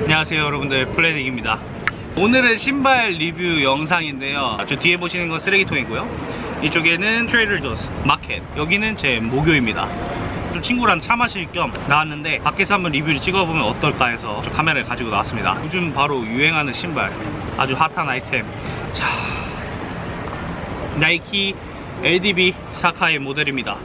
안녕하세요 여러분들. 플래닝입니다. 오늘은 신발 리뷰 영상인데요. 저 뒤에 보시는 건 쓰레기통이고요. 이쪽에는 트레이더조스 마켓. 여기는 제 모교입니다 좀 친구랑 차 마실 겸 나왔는데 밖에서 한번 리뷰를 찍어보면 어떨까 해서 좀 카메라를 가지고 나왔습니다. 요즘 바로 유행하는 신발. 아주 핫한 아이템. 자 나이키 LDB 사카이 모델입니다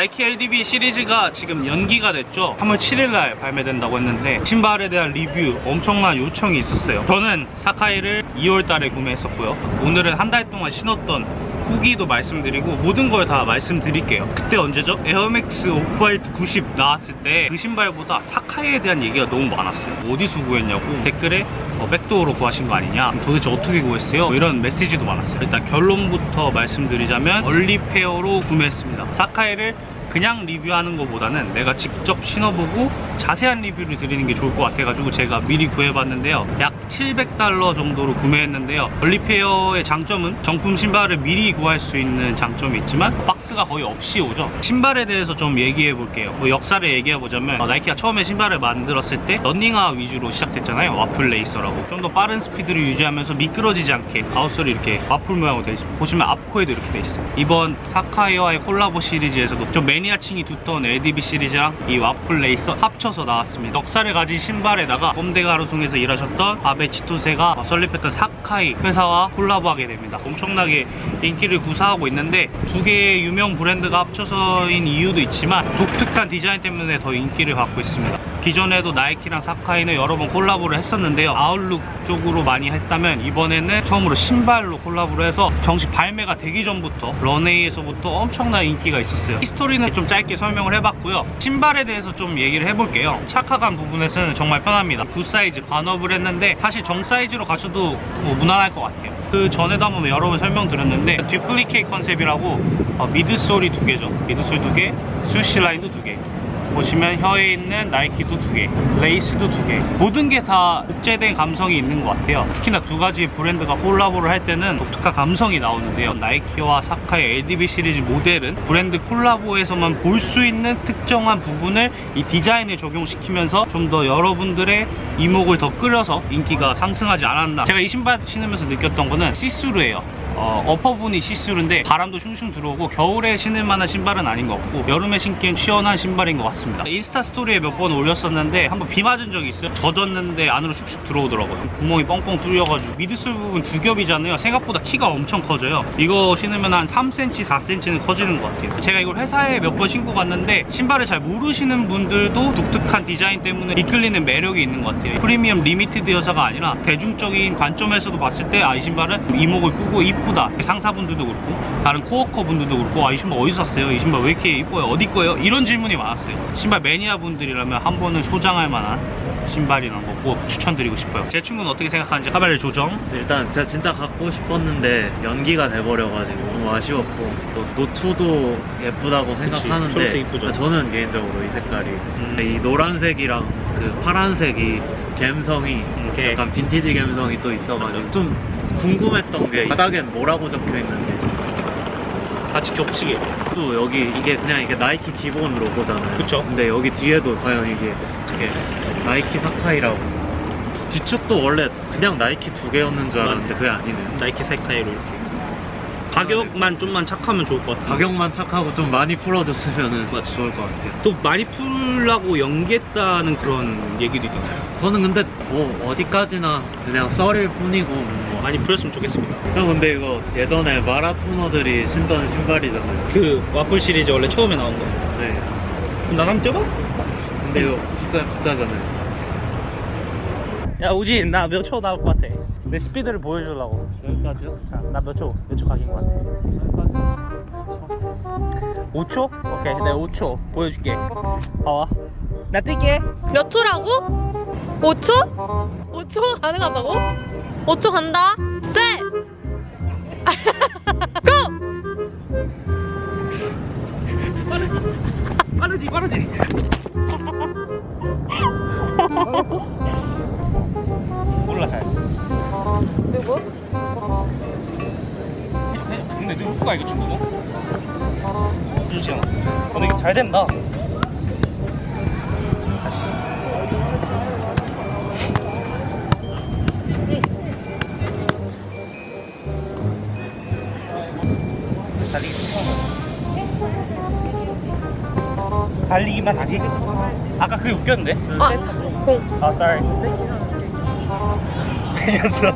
나이키 LDB 시리즈가 지금 연기가 됐죠. 3월 7일날 발매된다고 했는데 신발에 대한 리뷰 엄청난 요청이 있었어요. 저는 사카이를 2월 달에 구매했었고요. 오늘은 한 달 동안 신었던 후기도 말씀드리고 모든 걸 다 말씀드릴게요. 그때 언제죠? 에어맥스 오프화이트 90 나왔을 때 그 신발보다 사카이에 대한 얘기가 너무 많았어요. 어디서 구했냐고 댓글에 어, 백도어로 구하신 거 아니냐? 도대체 어떻게 구했어요? 뭐 이런 메시지도 많았어요. 일단 결론부터 말씀드리자면 얼리페어로 구매했습니다. 사카이를 그냥 리뷰하는 것보다는 내가 직접 신어보고 자세한 리뷰를 드리는 게 좋을 것 같아가지고 제가 미리 구해봤는데요. 약 700달러 정도로 구매했는데요. 얼리페어의 장점은 정품 신발을 미리 구할 수 있는 장점이 있지만 박스가 거의 없이 오죠. 신발에 대해서 좀 얘기해 볼게요. 뭐 역사를 얘기해 보자면 어, 나이키가 처음에 신발을 만들었을 때 러닝화 위주로 시작됐잖아요. 와플 레이서라고. 좀 더 빠른 스피드를 유지하면서 미끄러지지 않게 아웃솔이 이렇게 와플 모양으로 되어 있습니다. 보시면 앞코에도 이렇게 되어 있어요. 이번 사카이와의 콜라보 시리즈에서도 좀 매니아층이 두터운 LDB 시리즈랑 이 와플 레이서 합쳐서 나왔습니다. 역사를 가진 신발에다가 꼼데가루송에서 일하셨던 아베 치토세가 설립했던 사카이 회사와 콜라보하게 됩니다. 엄청나게 인기를 구사하고 있는데 두 개의 유명 브랜드가 합쳐서인 이유도 있지만 독특한 디자인 때문에 더 인기를 받고 있습니다 기존에도 나이키랑 사카이는 여러 번 콜라보를 했었는데요. 아웃룩 쪽으로 많이 했다면 이번에는 처음으로 신발로 콜라보를 해서 정식 발매가 되기 전부터 런웨이에서부터 엄청난 인기가 있었어요. 히스토리는 좀 짧게 설명을 해봤고요. 신발에 대해서 좀 얘기를 해볼게요. 착화감 부분에서는 정말 편합니다. 구 사이즈 반업을 했는데 사실 정 사이즈로 가셔도 뭐 무난할 것 같아요. 그 전에도 한번 여러 번 설명드렸는데 듀플리케이 컨셉이라고 어, 미드솔이 두 개죠. 미드솔 두개 수시 라인도 두개 보시면 혀에 있는 나이키도 두 개, 레이스도 두 개. 모든 게 다 복제된 감성이 있는 것 같아요. 특히나 두 가지 브랜드가 콜라보를 할 때는 독특한 감성이 나오는데요. 나이키와 사카의 LDB 시리즈 모델은 브랜드 콜라보에서만 볼 수 있는 특정한 부분을 이 디자인에 적용시키면서 좀 더 여러분들의 이목을 더 끌어서 인기가 상승하지 않았나. 제가 이 신발 신으면서 느꼈던 거는 시스루예요. 어, 어퍼분이 시스루인데 바람도 슝슝 들어오고 겨울에 신을 만한 신발은 아닌 것 같고 여름에 신기엔 시원한 신발인 것 같습니다. 인스타 스토리에 몇 번 올렸었는데 한번 비 맞은 적이 있어요. 젖었는데 안으로 슉슉 들어오더라고요. 구멍이 뻥뻥 뚫려가지고 미드솔 부분 두 겹이잖아요. 생각보다 키가 엄청 커져요. 이거 신으면 한 3cm 4cm는 커지는 것 같아요. 제가 이걸 회사에 몇 번 신고 갔는데 신발을 잘 모르시는 분들도 독특한 디자인 때문에 이끌리는 매력이 있는 것 같아요. 프리미엄 리미티드 여사가 아니라 대중적인 관점에서도 봤을 때 아 이 신발은 이목을 끄고 이쁘다 상사분들도 그렇고 다른 코워커 분들도 그렇고 아 이 신발 어디서 샀어요? 이 신발 왜 이렇게 이뻐요? 어디 거예요? 이런 질문이 많았어요 신발 매니아 분들이라면 한 번은 소장할 만한 신발이라는 거꼭 추천드리고 싶어요. 제 친구는 어떻게 생각하는지 카메라를 조정. 일단 제가 진짜 갖고 싶었는데 연기가 돼버려가지고 너무 아쉬웠고 또 노초도 예쁘다고 초록색 생각하는데 이쁘죠. 아, 저는 개인적으로 이 색깔이. 음. 이 노란색이랑 그 파란색이 감성이 이렇게 약간 빈티지 감성이 또 있어가지고 좀 궁금했던 게 바닥엔 뭐라고 적혀 있는지. 같이 겹치게. 또 여기 이게 그냥 이게 나이키 기본 로고잖아요. 그쵸. 근데 여기 뒤에도 과연 이게 이게 나이키 사카이라고 뒤축도 원래 그냥 나이키 두 개였는 줄 알았는데 그게 아니네요 나이키 사이카이로 이렇게 가격만 좀만 착하면 좋을 것 같아요 가격만 착하고 좀 많이 풀어줬으면 맞죠. 좋을 것 같아요. 또 많이 풀라고 연기했다는 그런 얘기도 있잖아요 그거는 근데 뭐 어디까지나 그냥 썰일 뿐이고 뭐. 많이 풀었으면 좋겠습니다 형 근데 이거 예전에 마라토너들이 신던 신발이잖아요. 그 와플 시리즈 원래 처음에 나온 거 네. 그럼 나 한번 뛰어봐? 근데 이거 비싸 비싸잖아요. 야 우진 나 몇 초 나올 것 같아 내 스피드를 보여주려고 여기까지요? 나 몇 초 몇초 가긴 것 같아 여기까지. 5초? 오케이 내가 5초 보여줄게 봐봐 나 뛸게 몇 초라고? 5초? 5초가 가능하다고? 5초 간다. 셋! 고! 빠르지 빠르지 누구? 근데 누구가 이거 중국어? 않아 어, 근데 이거 잘 된다 달리기 달리기만 다시 아까 그게 웃겼는데 아, 공. 아 sorry 이겼어